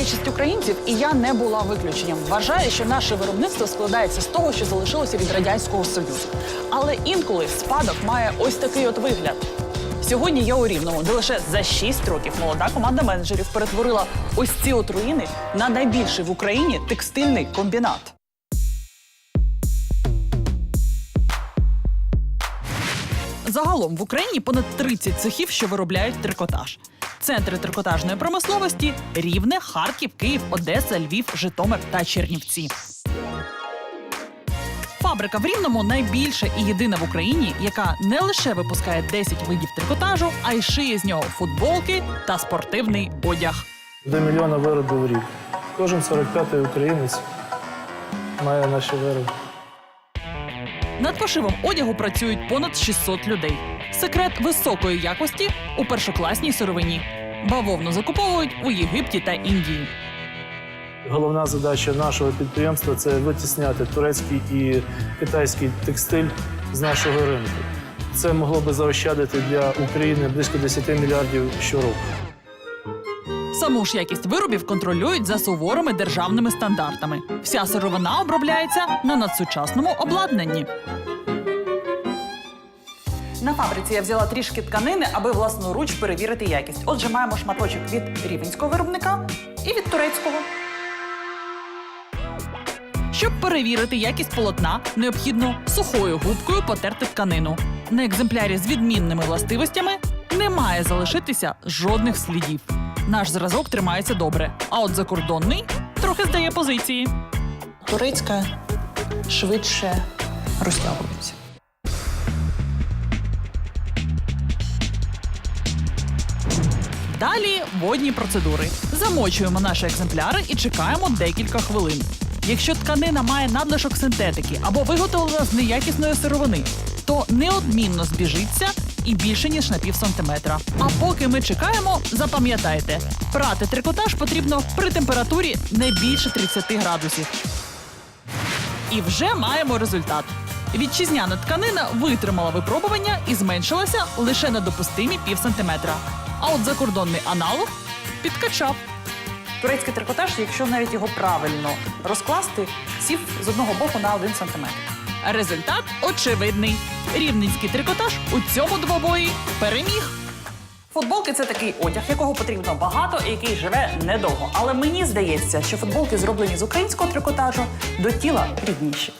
Більшість українців, і я не була виключенням, вважає, що наше виробництво складається з того, що залишилося від радянського союзу. Але інколи спадок має ось такий от вигляд. Сьогодні я у Рівному, де лише за 6 років молода команда менеджерів перетворила ось ці от руїни на найбільший в Україні текстильний комбінат. Загалом в Україні понад 30 цехів, що виробляють трикотаж. Центри трикотажної промисловості Рівне, Харків, Київ, Одеса, Львів, Житомир та Чернівці. Фабрика в Рівному найбільша і єдина в Україні, яка не лише випускає 10 видів трикотажу, а й шиє з нього футболки та спортивний одяг. До мільйона виробів в рік. Кожен 45-й українець має наші вироби. Над пошивом одягу працюють понад 600 людей. Секрет високої якості у першокласній сировині. Бавовну закуповують у Єгипті та Індії. Головна задача нашого підприємства це витісняти турецький і китайський текстиль з нашого ринку. Це могло би заощадити для України близько 10 мільярдів щороку. Саму ж якість виробів контролюють за суворими державними стандартами. Вся сировина обробляється на надсучасному обладнанні. На фабриці я взяла трішки тканини, аби власноруч перевірити якість. Отже, маємо шматочок від рівенського виробника і від турецького. Щоб перевірити якість полотна, необхідно сухою губкою потерти тканину. На екземплярі з відмінними властивостями не має залишитися жодних слідів. Наш зразок тримається добре, а от закордонний трохи здає позиції. Турецька швидше розтягується. Далі водні процедури. Замочуємо наші екземпляри і чекаємо декілька хвилин. Якщо тканина має надлишок синтетики або виготовлена з неякісної сировини, то неодмінно збіжиться і більше ніж на пів сантиметра. А поки ми чекаємо, запам'ятайте, прати трикотаж потрібно при температурі не більше 30 градусів. І вже маємо результат. Вітчизняна тканина витримала випробування і зменшилася лише на допустимі пів сантиметра. А от закордонний аналог підкачав. Турецький трикотаж, якщо навіть його правильно розкласти, сів з одного боку на один сантиметр. Результат очевидний. Рівненський трикотаж у цьому двобої переміг. Футболки це такий одяг, якого потрібно багато і який живе недовго. Але мені здається, що футболки, зроблені з українського трикотажу, до тіла рідніші.